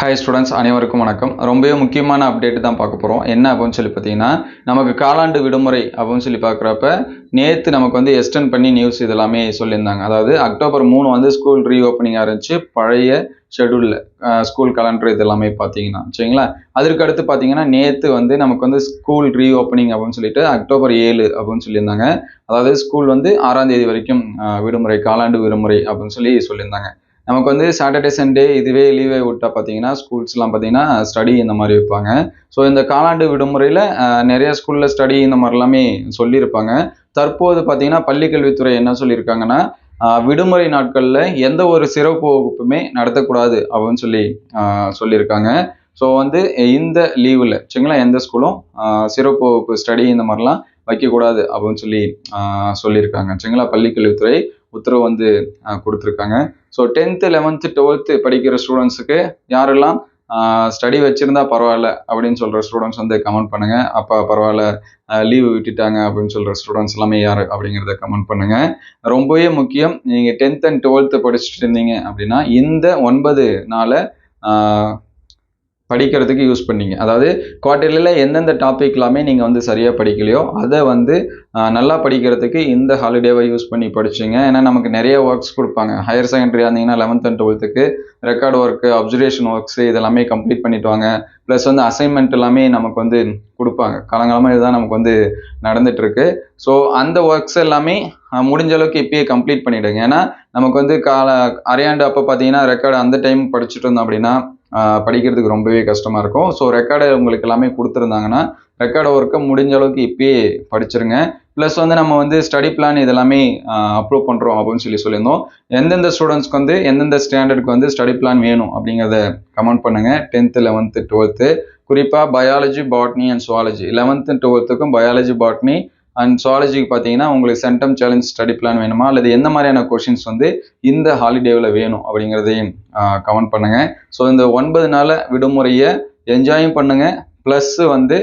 Hi students அனைவருக்கும் வணக்கம். ரொம்பவே முக்கியமான அப்டேட் தான் பார்க்க போகிறோம் என்ன அப்படின்னு சொல்லி பார்த்தீங்கன்னா நமக்கு காலாண்டு விடுமுறை அப்படின்னு சொல்லி பார்க்குறப்ப நேற்று நமக்கு வந்து எக்ஸ்டெண்ட் பண்ணி நியூஸ் இதெல்லாமே சொல்லியிருந்தாங்க. அதாவது அக்டோபர் மூணு வந்து ஸ்கூல் ரீஓப்பனிங் ஆரம்பிச்சு பழைய ஷெடியூலில் ஸ்கூல் கலண்டர் இது எல்லாமே பார்த்தீங்கன்னா. சரிங்களா? அதற்கு அடுத்து பார்த்தீங்கன்னா நேற்று வந்து நமக்கு வந்து ஸ்கூல் ரீஓப்பனிங் அப்படின்னு சொல்லிட்டு அக்டோபர் ஏழு அப்படின்னு சொல்லியிருந்தாங்க. அதாவது ஸ்கூல் வந்து ஆறாம் தேதி வரைக்கும் விடுமுறை காலாண்டு விடுமுறை அப்படின்னு சொல்லி சொல்லியிருந்தாங்க. நமக்கு வந்து சாட்டர்டே சண்டே இதுவே லீவே விட்டா பார்த்தீங்கன்னா ஸ்கூல்ஸ்லாம் பார்த்தீங்கன்னா ஸ்டடி இந்த மாதிரி வைப்பாங்க. ஸோ இந்த காலாண்டு விடுமுறையில் நிறைய ஸ்கூலில் ஸ்டடி இந்த மாதிரி எல்லாமே சொல்லியிருப்பாங்க. தற்போது பார்த்தீங்கன்னா பள்ளிக்கல்வித்துறை என்ன சொல்லியிருக்காங்கன்னா விடுமுறை நாட்களில் எந்த ஒரு சிறப்பு வகுப்புமே நடத்தக்கூடாது அப்படின்னு சொல்லி சொல்லியிருக்காங்க. ஸோ வந்து இந்த லீவில் சரிங்களா எந்த ஸ்கூலும் சிறப்பு வகுப்பு ஸ்டடி இந்த மாதிரிலாம் வைக்கக்கூடாது அப்படின்னு சொல்லி சொல்லியிருக்காங்க. சரிங்களா பள்ளிக்கல்வித்துறை. உத்தரவு வந்து கொடுத்துருக்காங்க. ஸோ டென்த்து லெவன்த்து டுவெல்த்து படிக்கிற ஸ்டூடெண்ட்ஸுக்கு யாரெல்லாம் ஸ்டடி வச்சுருந்தா பரவாயில்ல அப்படின்னு சொல்கிற ஸ்டூடெண்ட்ஸ் வந்து கமெண்ட் பண்ணுங்கள் அப்போ பரவாயில்ல லீவு விட்டுட்டாங்க அப்படின்னு சொல்கிற ஸ்டூடெண்ட்ஸ் எல்லாமே யார் அப்படிங்கிறத கமெண்ட் பண்ணுங்கள் ரொம்பவே முக்கியம் நீங்கள் டென்த் அண்ட் டுவெல்த்து படிச்சுட்டு இருந்தீங்க அப்படின்னா இந்த ஒன்பது நாளை படிக்கிறதுக்கு யூஸ் பண்ணிங்க. அதாவது குவார்டர்லியில் எந்தெந்த டாபிக் எல்லாமே நீங்கள் வந்து சரியாக படிக்கலையோ அதை வந்து நல்லா படிக்கிறதுக்கு இந்த ஹாலிடேவை யூஸ் பண்ணி படிச்சுங்க. ஏன்னா நமக்கு நிறைய ஒர்க்ஸ் கொடுப்பாங்க. ஹையர் செகண்டரி இருந்தீங்கன்னா லெவன்த் அண்ட் டுவெல்த்துக்கு ரெக்கார்டு ஒர்க்கு அப்சர்வேஷன் ஒர்க்ஸு இதெல்லாமே கம்ப்ளீட் பண்ணிட்டு வாங்க. ப்ளஸ் வந்து அசைன்மெண்ட் எல்லாமே நமக்கு வந்து கொடுப்பாங்க. காலங்காலமாக இதுதான் நமக்கு வந்து நடந்துகிட்ருக்கு ஸோ அந்த ஒர்க்ஸ் எல்லாமே முடிஞ்ச அளவுக்கு இப்பயே கம்ப்ளீட் பண்ணிவிடுங்க ஏன்னா நமக்கு வந்து கால அரையாண்டு அப்போ பார்த்தீங்கன்னா ரெக்கார்டு அந்த டைம் படிச்சுட்டு இருந்தோம் அப்படின்னா படிக்கிறதுக்கு ரொம்பவே கஷ்டமாக இருக்கும். ஸோ ரெக்கார்டு உங்களுக்கு எல்லாமே கொடுத்துருந்தாங்கன்னா ரெக்கார்டு ஒர்க்கை முடிஞ்ச அளவுக்கு இப்பயே படிச்சிருங்க. ப்ளஸ் வந்து நம்ம வந்து ஸ்டடி பிளான் இதெல்லாமே அப்ரூவ் பண்ணுறோம் அப்படின்னு சொல்லி சொல்லியிருந்தோம். எந்தெந்த ஸ்டூடெண்ட்ஸ்க்கு வந்து எந்தெந்த ஸ்டாண்டர்டுக்கு வந்து ஸ்டடி பிளான் வேணும் அப்படிங்கிறத கமெண்ட் பண்ணுங்க. டென்த்து லெவன்த்து டுவெல்த்து குறிப்பாக biology botany and zoology eleventh டுவெல்த்துக்கும் biology botany and சுவாலஜிக்கு பார்த்தீங்கன்னா உங்களுக்கு சென்டம் சேலஞ்ச் ஸ்டடி பிளான் வேணுமா? அல்லது எந்த மாதிரியான கொஷின்ஸ் வந்து இந்த ஹாலிடேவில் வேணும் அப்படிங்கிறதையும் கமெண்ட் பண்ணுங்க. ஸோ இந்த ஒன்பது நாள் விடுமுறையை என்ஜாயும் பண்ணுங்கள் ப்ளஸ் வந்து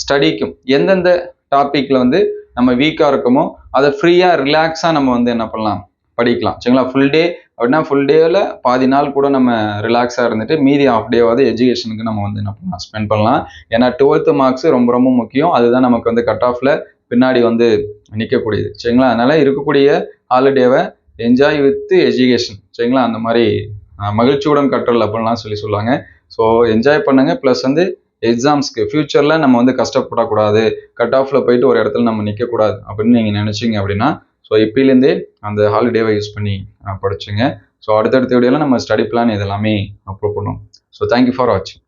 ஸ்டடிக்கும் எந்தெந்த டாப்பிக்கில் வந்து நம்ம வீக்காக இருக்கோமோ அதை ஃப்ரீயாக ரிலாக்ஸாக நம்ம வந்து என்ன பண்ணலாம்? படிக்கலாம். சரிங்களா? ஃபுல் டே அப்படின்னா ஃபுல் டேவில் பாதி நாள் கூட நம்ம ரிலாக்ஸாக இருந்துட்டு மீதி ஆஃப் டேவாவது எஜுகேஷனுக்கு நம்ம வந்து என்ன பண்ணலாம்? ஸ்பெண்ட் பண்ணலாம். ஏன்னா டுவெல்த்து மார்க்ஸ் ரொம்ப ரொம்ப முக்கியம். அதுதான் நமக்கு வந்து கட் ஆஃபில் பின்னாடி வந்து நிற்கக்கூடியது சரிங்களா? அதனால் இருக்கக்கூடிய ஹாலிடேவை என்ஜாய் வித் எஜுகேஷன் சரிங்களா? அந்த மாதிரி மகிழ்ச்சியுடன் கற்றல் அப்படின்லாம் சொல்லி சொல்லுவாங்க. ஸோ என்ஜாய் பண்ணுங்க. ப்ளஸ் வந்து எக்ஸாம்ஸ்க்கு ஃப்யூச்சரில் நம்ம வந்து கஷ்டப்படக்கூடாது. கட் ஆஃபில் போயிட்டு ஒரு இடத்துல நம்ம நிற்கக்கூடாது அப்படின்னு நீங்கள் நினச்சிங்க அப்படின்னா ஸோ இப்போலேருந்தே அந்த ஹாலிடேவை யூஸ் பண்ணி படிச்சுங்க. ஸோ அடுத்தடுத்த வீடியோவில் நம்ம ஸ்டடி பிளான் இதெல்லாமே அப்ரூவ் பண்ணுவோம். ஸோ தேங்க்யூ ஃபார் வாட்சிங்